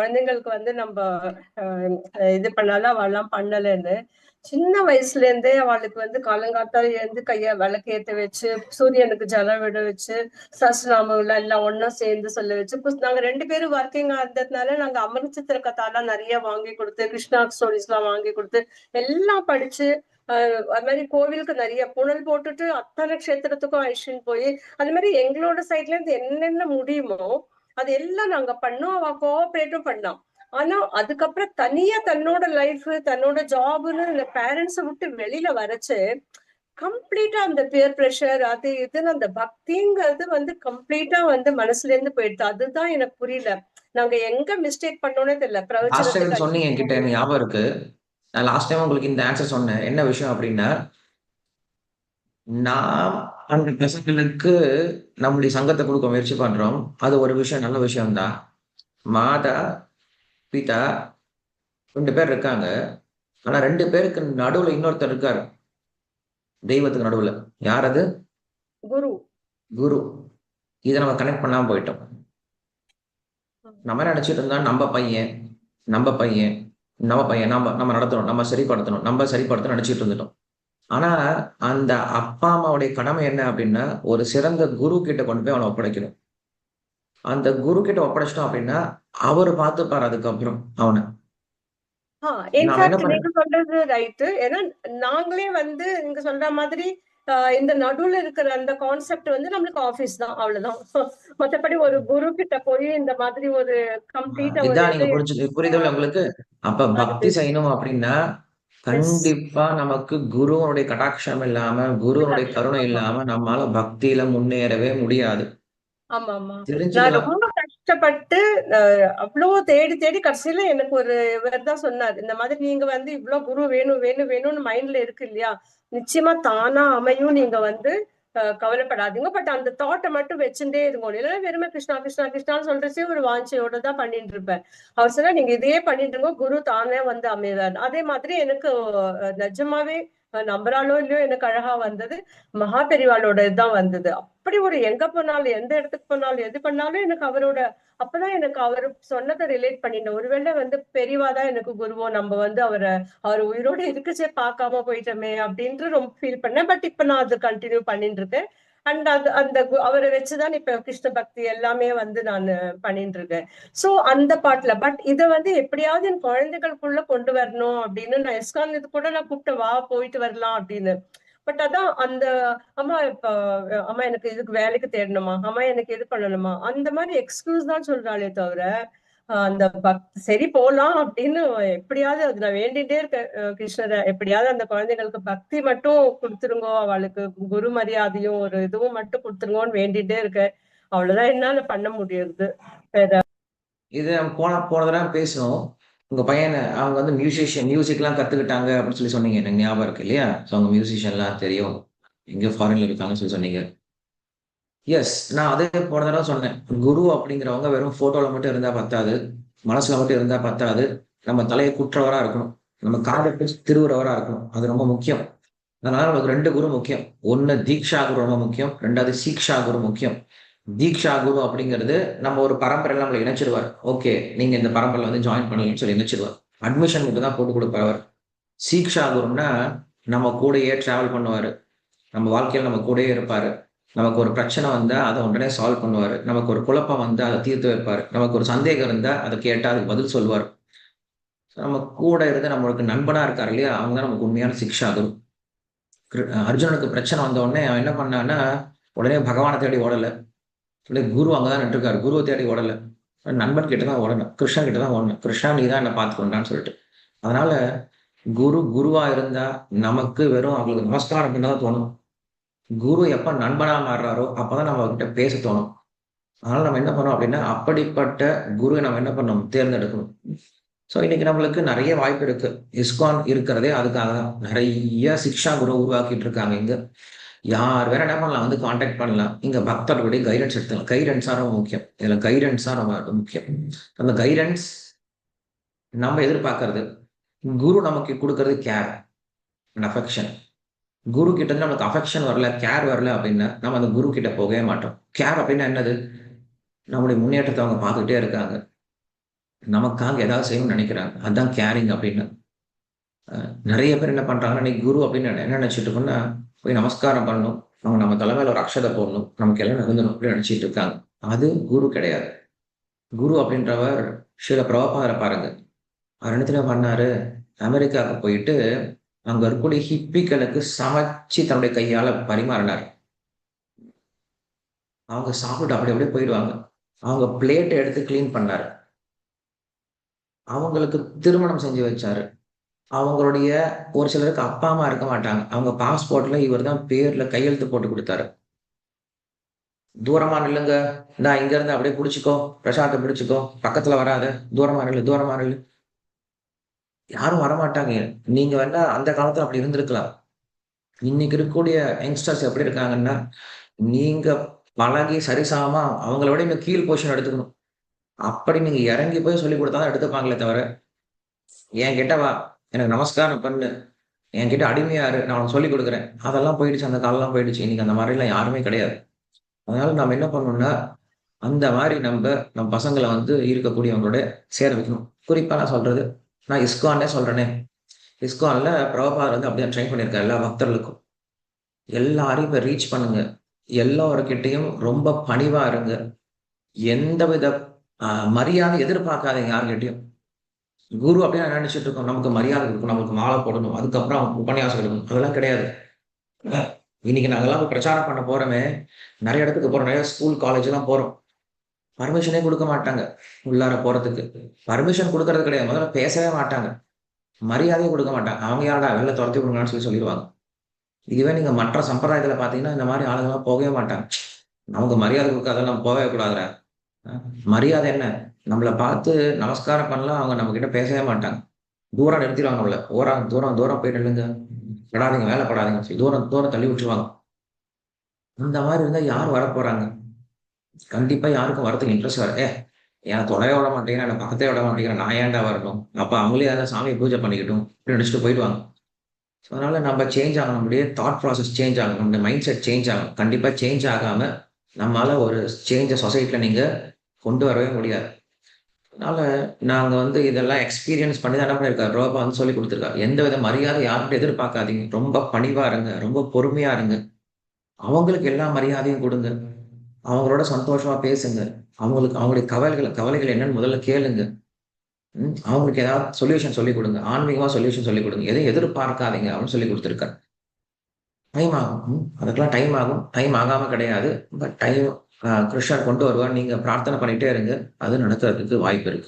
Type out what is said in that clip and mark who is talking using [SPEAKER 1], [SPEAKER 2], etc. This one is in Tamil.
[SPEAKER 1] குழந்தைங்களுக்கு வந்து நம்ம அஹ், இது பண்ணாலும் அவெல்லாம் பண்ணலைன்னு சின்ன வயசுல இருந்தே அவளுக்கு வந்து காலங்காத்தால எழுந்து கைய விளக்கேத்த வச்சு சூரியனுக்கு ஜலம் விட வச்சு சஸ்நாமங்கள எல்லாம் ஒண்ணா சேர்ந்து சொல்ல வச்சு நாங்க ரெண்டு பேரும் ஒர்க்கிங்கா இருந்ததுனால நாங்க அமர்நட்சத்திர கதாலாம் நிறைய வாங்கி கொடுத்து கிருஷ்ணா ஸ்டோரிஸ் எல்லாம் வாங்கி கொடுத்து எல்லாம் படிச்சு அது மாதிரி கோவிலுக்கு நிறைய புனல் போட்டுட்டு அத்தனை கஷேத்திரத்துக்கும் ஐஷின் போய் அது மாதிரி எங்களோட சைட்ல இருந்து என்னென்ன முடியுமோ அது எல்லாம் நாங்க பண்ணோம். அவ கோஆபரேட்டும் பண்ணான் ஆனா அதுக்கப்புறம் தனியா தன்னோட லைஃப் தன்னோட ஜாப்னு இந்த பேரண்ட்ஸை விட்டு வெளியில வரச்சு கம்ப்ளீட்டா அந்த பியர் ப்ரெஷர் அது இதுன்னு அந்த பக்திங்கிறது வந்து கம்ப்ளீட்டா வந்து மனசுல இருந்து போயிடுது. அதுதான் எனக்கு புரியல. நாங்க எங்க மிஸ்டேக் பண்ணோன்னே தெரியல. பிரவச்சனத்துக்கு
[SPEAKER 2] சொன்னீங்க என்கிட்ட ஞாபகம் இருக்கு. நான் லாஸ்ட் டைம் உங்களுக்கு இந்த ஆன்சர் சொன்னேன். என்ன விஷயம் அப்படின்னா நாம் அந்த பசங்களுக்கு நம்முடைய சங்கத்தை கொடுக்க முயற்சி பண்றோம். அது ஒரு விஷயம் நல்ல விஷயம்தான் மாதா பிதா ரெண்டு பேர் இருக்காங்க. ஆனா ரெண்டு பேருக்கு நடுவுல இன்னொருத்தர் இருக்காரு. தெய்வத்துக்கு நடுவுல. யார் அது?
[SPEAKER 1] குரு.
[SPEAKER 2] குரு. இதை நம்ம கனெக்ட் பண்ணாம போயிட்டோம். நம்ம நினைச்சிட்டு இருந்தா நம்ம பையன் நம்ம பையன் நம்ம பையன் நம்ம நம்ம நடத்தணும் நம்ம சரிப்படுத்தணும். நம்ம சரிப்படுத்தணும் நினைச்சிட்டு இருந்துட்டோம். ஆனா அந்த அப்பா அம்மாவுடைய கடமை என்ன அப்படின்னா ஒரு சிறந்த குரு கிட்ட கொண்டு போய் அவனை ஒப்படைக்கணும். அந்த குரு கிட்ட ஒப்படைச்சிட்டோம் அப்படின்னா அவர் பார்த்துப்பாரு அதுக்கப்புறம் அவனை.
[SPEAKER 1] நீங்க சொல்றது ரைட்டு ஏன்னா நாங்களே வந்து நீங்க சொல்ற மாதிரி இந்த நடுவுல இருக்கிற அந்த கான்செப்ட் வந்து நம்மளுக்கு ஆபீஸ் தான் அவ்வளவுதான். மத்தபடி ஒரு குரு கிட்ட போய் இந்த மாதிரி ஒரு கம்ப்ளீட்டா
[SPEAKER 2] புரிஞ்சு புரியுதுல உங்களுக்கு? அப்ப பக்தி செய்யணும் அப்படின்னா கண்டிப்பா நமக்கு குருவனுடைய கடாட்சம் இல்லாம குருவனுடைய கருணை இல்லாம நம்மால பக்தியில முன்னேறவே முடியாது.
[SPEAKER 1] ஆமா ஆமா நான்
[SPEAKER 2] தெரிஞ்சுக்கலாம்
[SPEAKER 1] ரொம்ப கஷ்டப்பட்டு அஹ், அவ்வளவு தேடி தேடி கடைசியில எனக்கு ஒரு இவர் தான் சொன்னார். இந்த மாதிரி நீங்க வந்து இவ்வளவு குரு வேணும் வேணும் வேணும்னு மைண்ட்ல இருக்கு இல்லையா? நிச்சயமா தானா அமையும். நீங்க வந்து கவலைப்படாதீங்க. பட் அந்த தாட்டை மட்டும் வச்சுட்டே இருங்க. இல்லைன்னா வெறுமை கிருஷ்ணா கிருஷ்ணா கிருஷ்ணான்னு சொல்றச்சே ஒரு வாஞ்சையோட தான் பண்ணிட்டு இருப்பேன். அவர் சொன்னா நீங்க இதையே பண்ணிட்டு இருங்க. குரு தானே வந்து அமைவார். அதே மாதிரி எனக்கு நிஜமாவே நம்பராலோ இல்லையோ எனக்கு அழகா வந்தது. மகா பெரிவாளோட இதுதான் வந்தது. அப்படி ஒரு எங்க போனாலும் எந்த இடத்துக்கு போனாலும் எது பண்ணாலும் எனக்கு அவரோட அப்பதான் எனக்கு அவர் சொன்னதை ரிலேட் பண்ணிட்டேன். ஒருவேளை வந்து பெரியவாதான் எனக்கு குருவோ நம்ம வந்து அவரை அவர் உயிரோட இருக்குச்சே பார்க்காம போயிட்டோமே அப்படின்ட்டு ரொம்ப ஃபீல் பண்ணேன். பட் இப்ப நான் அது கண்டினியூ பண்ணிட்டு இருக்கேன். அண்ட் அது அந்த கு- அவரை வச்சுதான் இப்ப கிருஷ்ண பக்தி எல்லாமே வந்து நான் பண்ணிட்டு இருக்கேன். சோ அந்த பாட்டுல பட் இதை வந்து எப்படியாவது என் குழந்தைகளுக்குள்ள கொண்டு வரணும் அப்படின்னு நான் எஸ்கான் இது கூட நான் கூப்பிட்டு வா போயிட்டு வரலாம் அப்படின்னு. பட் அதான் அந்த அம்மா இப்ப அம்மா எனக்கு இதுக்கு வேலைக்கு தேடணுமா? அம்மா எனக்கு இது பண்ணணுமா? அந்த மாதிரி எக்ஸ்கியூஸ் தான் சொல்றாளே தவிர அந்த சரி போலாம் அப்படின்னு எப்படியாவது அது நான் வேண்டிட்டே இருக்கேன் கிருஷ்ணரை. எப்படியாவது அந்த குழந்தைகளுக்கு பக்தி மட்டும் கொடுத்துருங்கோ அவளுக்கு குரு மரியாதையும் ஒரு இதுவும் மட்டும் கொடுத்துருங்கோன்னு வேண்டிட்டே இருக்கேன். அவ்வளவுதான் என்னால பண்ண முடியுது. வேற
[SPEAKER 2] இது நம்ம போன போன தடவை பேசணும் உங்க பையனை அவங்க வந்து மியூசிஷியன் மியூசிக்லாம் கத்துக்கிட்டாங்க அப்படின்னு சொல்லி சொன்னீங்க. எனக்கு ஞாபகம் இருக்கு இல்லையா? ஸோ அவங்க மியூசிஷியன்லாம் தெரியும். எங்கேயோ ஃபாரின்ல இருக்காங்கன்னு சொல்லி சொன்னீங்க. எஸ் நான் அதே போன தடவை சொன்னேன். குரு அப்படிங்கிறவங்க வெறும் போட்டோல மட்டும் இருந்தா பத்தாது. மனசுல மட்டும் இருந்தா பத்தாது. நம்ம தலையை குற்றவரா இருக்கணும். நம்ம காதை பிடிச்சு திருவுறவரா இருக்கணும். அது ரொம்ப முக்கியம். அதனால நமக்கு ரெண்டு குரு முக்கியம். ஒன்னு தீக்ஷா குரு ரொம்ப முக்கியம். ரெண்டாவது சீக்ஷா குரு முக்கியம். தீக்ஷா குரு அப்படிங்கிறது நம்ம ஒரு பரம்பரையில் நம்மளை இணைச்சிடுவார் ஓகே நீங்க இந்த பரம்பரையில் வந்து ஜாயின் பண்ணலன்னு சொல்லி இணைச்சிடுவார் அட்மிஷன் மட்டும் தான் போட்டு கொடுப்பார் அவர். சீக்ஷா குருன்னா நம்ம கூடயே டிராவல் பண்ணுவார். நம்ம வாழ்க்கையில் நம்ம கூடயே இருப்பார். நமக்கு ஒரு பிரச்சனை வந்தால் அதை உடனே சால்வ் பண்ணுவார். நமக்கு ஒரு குழப்பம் வந்தால் அதை தீர்த்து வைப்பார். நமக்கு ஒரு சந்தேகம் இருந்தால் அதை கேட்டால் அதுக்கு பதில் சொல்லுவார். நம்ம கூட இருந்து நம்மளுக்கு நண்பனாக இருக்கார் இல்லையா? அவங்க தான் நமக்கு உண்மையான சிக்ஷா குரு அர்ஜுனனுக்கு பிரச்சனை வந்த உடனே அவன் என்ன பண்ணான்னா உடனே பகவானை தேடி ஓடலை. உடனே குரு அங்கதான் நின்றுருக்காரு. குருவை தேடி ஓடல. நண்பன் கிட்ட தான் ஓடணும். கிருஷ்ணன் கிட்ட தான் ஓடணும். கிருஷ்ணா நீ தான் என்ன பார்த்துக்கொண்டான்னு சொல்லிட்டு. அதனால குரு குருவா இருந்தா நமக்கு வெறும் அவங்களுக்கு நமஸ்காரம் பண்ண தான் தோணும். குரு எப்ப நண்பனா மாறுறாரோ அப்பதான் நம்ம அவர்கிட்ட பேச தோணும். அதனால நம்ம என்ன பண்ணோம் அப்படின்னா அப்படிப்பட்ட குருவை நம்ம என்ன பண்ணணும்? தேர்ந்தெடுக்கணும். ஸோ இன்னைக்கு நம்மளுக்கு நிறைய வாய்ப்பு இருக்கு. இஸ்கான் இருக்கிறதே அதுக்காக தான் நிறைய சிக்ஷா குரு உருவாக்கிட்டு இருக்காங்க இங்க. யார் வேற என்ன பண்ணலாம்? வந்து காண்டாக்ட் பண்ணலாம். இங்க பக்தர்களுடைய கைடன்ஸ் எடுத்துக்கலாம். கைடன்ஸா ரொம்ப முக்கியம். இதுல கைடன்ஸா ரொம்ப முக்கியம். அந்த கைடன்ஸ் நம்ம எதிர்பார்க்கறது. குரு நமக்கு கொடுக்கறது கேர் அண்ட் அஃபெக்ஷன் குரு கிட்ட இருந்து நமக்கு அஃபெக்ஷன் வரல கேர் வரல அப்படின்னா நம்ம அந்த குரு கிட்ட போகவே மாட்டோம். கேர் அப்படின்னா என்னது? நம்முடைய முன்னேற்றத்தை அவங்க பார்த்துக்கிட்டே இருக்காங்க. நமக்காக ஏதாவது செய்யணும்னு நினைக்கிறாங்க. அதுதான் கேரிங் அப்படின்னு. நிறைய பேர் என்ன பண்றாங்கன்னா குரு அப்படின்னு என்ன நினைச்சிட்டு இருக்கோம்னா போய் நமஸ்காரம் பண்ணணும். அவங்க நம்ம தலைமையில ஒரு அக்ஷதை போடணும். நமக்கு எல்லாம் நடந்தணும் அப்படின்னு நினைச்சிட்டு இருக்காங்க. அது குரு கிடையாது. குரு அப்படின்றவர் ஸ்ரீல பிரபாகரை பாருங்க. அவர் என்ன பண்ணாரு? அமெரிக்காவுக்கு போயிட்டு அங்க இருக்கக்கூடிய ஹிப்பிகளுக்கு சமைச்சு தன்னுடைய கையால பரிமாறினார். அவங்க சாப்பிட்டு அப்படி அப்படியே போயிடுவாங்க. அவங்க பிளேட்டை எடுத்து கிளீன் பண்ணாரு. அவங்களுக்கு திருமணம் செஞ்சு வச்சாரு. அவங்களுடைய ஒரு சிலருக்கு அப்பா அம்மா இருக்க மாட்டாங்க. அவங்க பாஸ்போர்ட்ல இவர் தான் பேர்ல கையெழுத்து போட்டு கொடுத்தாரு. தூரமா நில்லுங்க. இந்தா இங்க இருந்து அப்படியே பிடிச்சிக்கோ. பிரசாத்தை பிடிச்சிக்கோ. பக்கத்துல வராத. தூரமா நில்லு தூரமா நில்லு. யாரும் வரமாட்டாங்க. நீங்க வேணா அந்த காலத்துல அப்படி இருந்திருக்கலாம். இன்னைக்கு இருக்கக்கூடிய யங்ஸ்டர்ஸ் எப்படி இருக்காங்கன்னா நீங்க பழகி சரிசமமா அவங்கள விட இன்னும் கீழ் பொசிஷன் எடுத்துக்கணும். அப்படி நீங்க இறங்கி போய் சொல்லி கொடுத்தா தான் எடுத்துப்பாங்களே தவிர என் கிட்ட வா. எனக்கு நமஸ்காரம் பண்ணு. என்கிட்ட அடிமையாரு நான் உனக்கு சொல்லி கொடுக்குறேன். அதெல்லாம் போயிடுச்சு அந்த காலெல்லாம் போயிடுச்சு. இன்னைக்கு அந்த மாதிரிலாம் யாருமே கிடையாது. அதனால நம்ம என்ன பண்ணணும்னா அந்த மாதிரி நம்ம நம்ம பசங்களை வந்து இருக்கக்கூடியவங்களோட சேர வைக்கணும். குறிப்பா நான் சொல்றது நான் இஸ்கான்னே சொல்றேனே. இஸ்கான்ல பிரபாகர் வந்து அப்படியே ட்ரைன் பண்ணியிருக்காரு எல்லா பக்தர்களுக்கும். எல்லாரையும் இப்போ ரீச் பண்ணுங்க. எல்லாருக்கிட்டையும் ரொம்ப பணிவா இருங்க. எந்த வித மரியாதை எதிர்பார்க்காதீங்க யாருக்கிட்டையும் குரு அப்படியே நினைச்சிட்டு இருக்கோம். நமக்கு மரியாதை கொடுக்கணும் நமக்கு மாலை போடணும். அதுக்கப்புறம் உபன்யாசம் எடுக்கணும் அதெல்லாம் கிடையாது. இன்னைக்கு நாங்கெல்லாம் போய் பிரச்சாரம் பண்ண போறோமே. நிறைய இடத்துக்கு போறோம். நிறைய ஸ்கூல் காலேஜ் எல்லாம் போறோம். பர்மிஷனே கொடுக்க மாட்டாங்க உள்ளார போறதுக்கு. பர்மிஷன் கொடுக்கறது கிடையாது. முதல்ல பேசவே மாட்டாங்க. மரியாதையே கொடுக்க மாட்டாங்க. அவங்க யாரடா? வெளில துரத்தி விடுங்கன்னு சொல்லி சொல்லிடுவாங்க. இதுவே நீங்க மற்ற சம்பிரதாயத்துல பாத்தீங்கன்னா இந்த மாதிரி ஆளுங்கெல்லாம் போகவே மாட்டாங்க. நமக்கு மரியாதை கொடுக்காதெல்லாம் நம்ம போகவே கூடாதுடா. மரியாதை என்ன? நம்மளை பார்த்து நமஸ்காரம் பண்ணலாம் அவங்க நம்ம கிட்ட பேசவே மாட்டாங்க. தூரம் நிறுத்திடுவாங்க நம்மள. ஓரம் தூரம் தூரம் போயிட்டு நில்லுங்க. படாதீங்க வேலை படாதீங்க. சொல்லி தூரம் தூரம் தள்ளி விட்டுருவாங்க. அந்த மாதிரி இருந்தால் யார் வரப்போறாங்க கண்டிப்பாக யாருக்கும் வரதுக்கு இன்ட்ரெஸ்ட் வர ஏ ஏன் தொலைய விட மாட்டேங்கிறேன் என்ன பக்கத்தே விட மாட்டேங்கிறேன். நான் ஏன்டா வரணும்? அப்போ அவங்களே அதான் சாமியை பூஜை பண்ணிக்கிட்டும் அப்படின்னு நினச்சிட்டு போயிடுவாங்க. ஸோ அதனால் நம்ம சேஞ்ச் ஆகணும். நம்மளுடைய தாட் ப்ராசஸ் சேஞ்ச் ஆகணும். நம்மளுடைய மைண்ட் செட் சேஞ்ச் ஆகணும். கண்டிப்பாக சேஞ்ச் ஆகாம நம்மளால் ஒரு சேஞ்சை சொசைட்டியில் நீங்கள் கொண்டு வரவே முடியாது. அதனால நாங்க வந்து இதெல்லாம் எக்ஸ்பீரியன்ஸ் பண்ணி தான் என்ன பண்ணிருக்காரு ரோபா வந்து சொல்லி கொடுத்துருக்காரு. எந்த வித மரியாதை யார்கிட்ட எதிர்பார்க்காதீங்க. ரொம்ப பணிவா இருங்க. ரொம்ப பொறுமையா இருங்க. அவங்களுக்கு எல்லா மரியாதையும் கொடுங்க. அவங்களோட சந்தோஷமா பேசுங்க. அவங்களுக்கு அவங்களுடைய கவலைகள் கவலைகள் என்னன்னு முதல்ல கேளுங்க. ம், அவங்களுக்கு ஏதாவது சொல்யூஷன் சொல்லி கொடுங்க. ஆன்மீகமா சொல்யூஷன் சொல்லி கொடுங்க. எதையும் எதிர்பார்க்காதீங்க அப்படின்னு சொல்லி கொடுத்துருக்காரு. டைம் ஆகும். ம், அதுக்கெல்லாம் டைம் ஆகும். டைம் ஆகாம கிடையாது. பட் டைம் கிருஷ்ணர் கொண்டு வருவார். நீங்க பிரார்த்தனை பண்ணிட்டே இருங்க. அது நடக்கிறதுக்கு வாய்ப்பு இருக்கு.